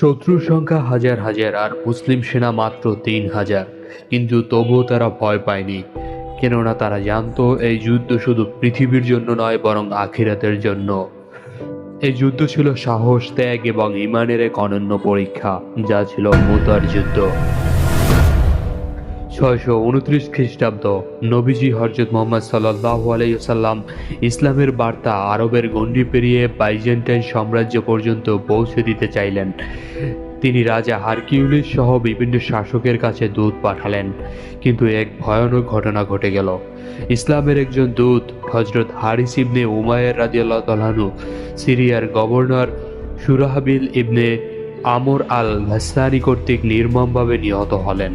শত্রুর সংখ্যা হাজার হাজার আর মুসলিম সেনা মাত্র তিন হাজার। কিন্তু তবুও তারা ভয় পায়নি, কেননা তারা জানতো এই যুদ্ধ শুধু পৃথিবীর জন্য নয়, বরং আখিরাতের জন্য। এই যুদ্ধ ছিল সাহস, ত্যাগ এবং ইমানের এক অনন্য পরীক্ষা, যা ছিল মুতার যুদ্ধ। ছয়শো উনত্রিশ খ্রিস্টাব্দ নবীজি হরজত মোহাম্মদ সাল্লাহ আলাইসাল্লাম ইসলামের বার্তা আরবের গণ্ডি পেরিয়ে বাইজেন্টাইন সাম্রাজ্য পর্যন্ত পৌঁছে দিতে চাইলেন। তিনি রাজা হারকিউলিস সহ বিভিন্ন শাসকের কাছে দূত পাঠালেন। কিন্তু এক ভয়ানক ঘটনা ঘটে গেল। ইসলামের একজন দূত হজরত হারিস ইবনে উমায়ের রাজিয়াল্লাহ তালানু সিরিয়ার গভর্নর সুরাহাবিল ইবনে আমর আল ভাস্তানি কর্তৃক নির্মমভাবে নিহত হলেন।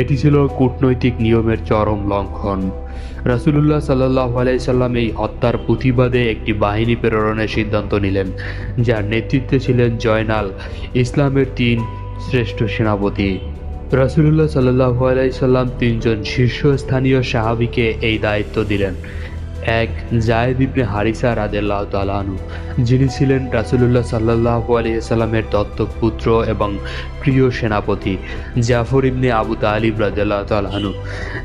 এটি ছিল কূটনৈতিক নিয়মের চরম লঙ্ঘন। রাসুলুল্লাহ সাল্লাহ আলাইসাল্লাম এই হত্যার প্রতিবাদে একটি বাহিনী প্রেরণের সিদ্ধান্ত নিলেন, যার নেতৃত্বে ছিলেন জয়নাল ইসলামের তিন শ্রেষ্ঠ সেনাপতি। রাসুলুল্লাহ সাল্লাহ আলাইসাল্লাম তিনজন শীর্ষস্থানীয় সাহাবিকে এই দায়িত্ব দিলেন। এক জায়েদ ইবনে হারিসা রাদেল্লাহ তালানু যিনি ছিলেন রাসুলুল্লাহ সাল্লাহ আলিয়াল্লামের দত্তক পুত্র এবং প্রিয় সেনাপতি জাফর ইবনে আবু তালিব রাদেল্লাহ তালানু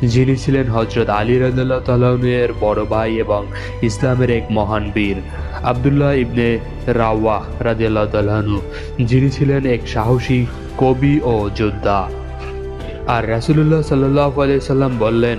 যিনি ছিলেন হজরত আলী রাদেল্লাহ তালানুয়ের বড় ভাই এবং ইসলামের এক মহান বীর। আবদুল্লাহ ইবনে রাওয়াহ রাদেল্লাহ তালানু যিনি ছিলেন এক সাহসী কবি ও যোদ্ধা। আর রাসুলুল্লাহ সাল্লাহ সাল্লাম বললেন,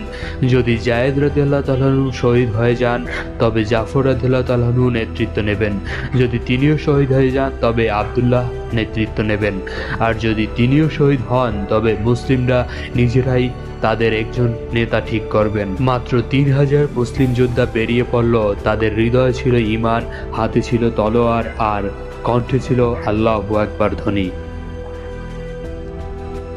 যদি জায়েদ রাদিল্লাহ তালাহু শহীদ হয়ে যান, তবে জাফর রাদিল্লাহ তালাহু নেতৃত্ব নেবেন। যদি তিনিও শহীদ হয়ে যান, তবে আবদুল্লাহ নেতৃত্ব নেবেন। আর যদি তিনিও শহীদ হন, তবে মুসলিমরা নিজেরাই তাদের একজন নেতা ঠিক করবেন। মাত্র তিন হাজার মুসলিম যোদ্ধা বেরিয়ে পড়ল। তাদের হৃদয় ছিল ইমান হাতে ছিল তলোয়ার, আর কণ্ঠে ছিল আল্লাহ একবার ধ্বনি।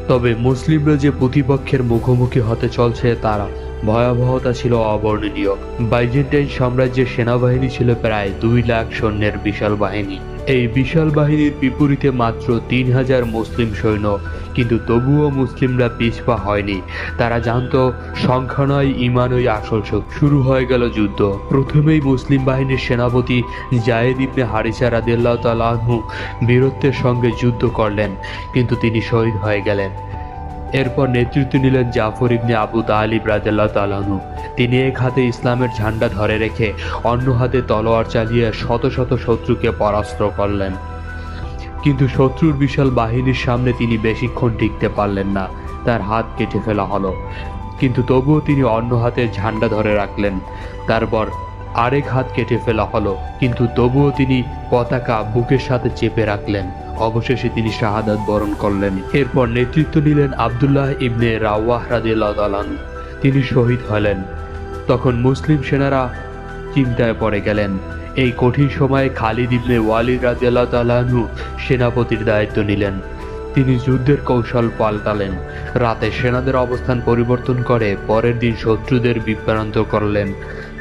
তবে মুসলিমরা যে প্রতিপক্ষের মুখোমুখি হতে চলছে তারা ভয়াবহতা ছিল অবর্ণনীয়। বাইজেন্টাইন সাম্রাজ্যের সেনাবাহিনী ছিল প্রায় দুই লাখ সৈন্যের বিশাল বাহিনী। এই বিশাল বাহিনীর বিপরীতে মাত্র তিন হাজার মুসলিম সৈন্য, কিন্তু তবুও মুসলিমরা পিছপা হয়নি। তারা জানতো, সংখ্যা নয়, ইমানই আসল শক্তি। শুরু হয়ে গেল যুদ্ধ। প্রথমেই মুসলিম বাহিনীর সেনাপতি জায়েদ ইবনে হারিসা রাদিয়াল্লাহু তাআলা আনহু বীরত্বের সঙ্গে যুদ্ধ করলেন, কিন্তু তিনি শহীদ হয়ে গেলেন। এরপর নেতৃত্ব নিলেন জাফর ইবনে আবু তালিব রাদিয়াল্লাহু তাআলাহু তিনি এক হাতে ইসলামের ঝান্ডা ধরে রেখে অন্য হাতে তলোয়ার চালিয়ে শত শত শত্রুকে পরাস্ত করলেন। কিন্তু শত্রুর বিশাল বাহিনীর সামনে তিনি বেশিক্ষণ টিকতে পারলেন না। তার হাত কেটে ফেলা হলো। কিন্তু তবুও তিনি অন্য হাতে ঝান্ডা ধরে রাখলেন। তারপর আরেক হাত কেটে ফেলা হলো। কিন্তু তবুও তিনি পতাকা বুকের সাথে চেপে রাখলেন। অবশেষে তিনি শাহাদাত বরণ করলেন। এরপর নেতৃত্ব নিলেন আবদুল্লাহ ইবনে রাওয়াহ রাদিয়াল্লাহু তিনি শহীদ হলেন। তখন মুসলিম সেনারা চিন্তায় পড়ে গেলেন। এই কঠিন সময়ে খালিদ ইবনে ওয়ালিদ রাদিয়াল্লাহু তাআলা সেনাপতির দায়িত্ব নিলেন। তিনি যুদ্ধের কৌশল পাল্টালেন। রাতে সেনাদের অবস্থান পরিবর্তন করে পরের দিন শত্রুদের বিভ্রান্ত করলেন।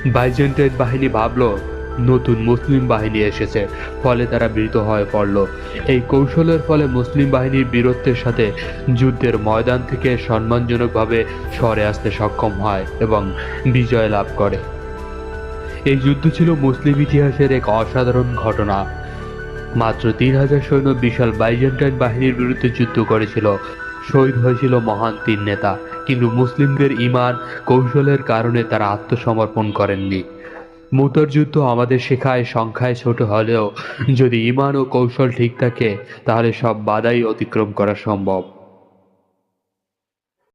বাইজেন্টাইন বাহিনী ভাবল নতুন মুসলিম বাহিনী এসেছে, ফলে তারা বৃত হয়ে পড়ল। এই কৌশলের ফলে মুসলিম বাহিনীর বীরত্বের সাথে যুদ্ধের ময়দান থেকে সম্মানজনকভাবে সরে আসতে সক্ষম হয় এবং বিজয় লাভ করে। এই যুদ্ধ ছিল মুসলিম ইতিহাসের এক অসাধারণ ঘটনা। মাত্র তিন হাজার সৈন্য বিশাল বাইজেন্টাইন বাহিনীর বিরুদ্ধে যুদ্ধ করেছিল। শহীদ হয়েছিল মহান তিন নেতা, কিন্তু মুসলিমদের ইমান কৌশলের কারণে তারা আত্মসমর্পণ করেননি। মুতার যুদ্ধ আমাদের শেখায়, সংখ্যায় ছোট হলেও যদি ইমান ও কৌশল ঠিক থাকে, তাহলে সব বাধাই অতিক্রম করা সম্ভব।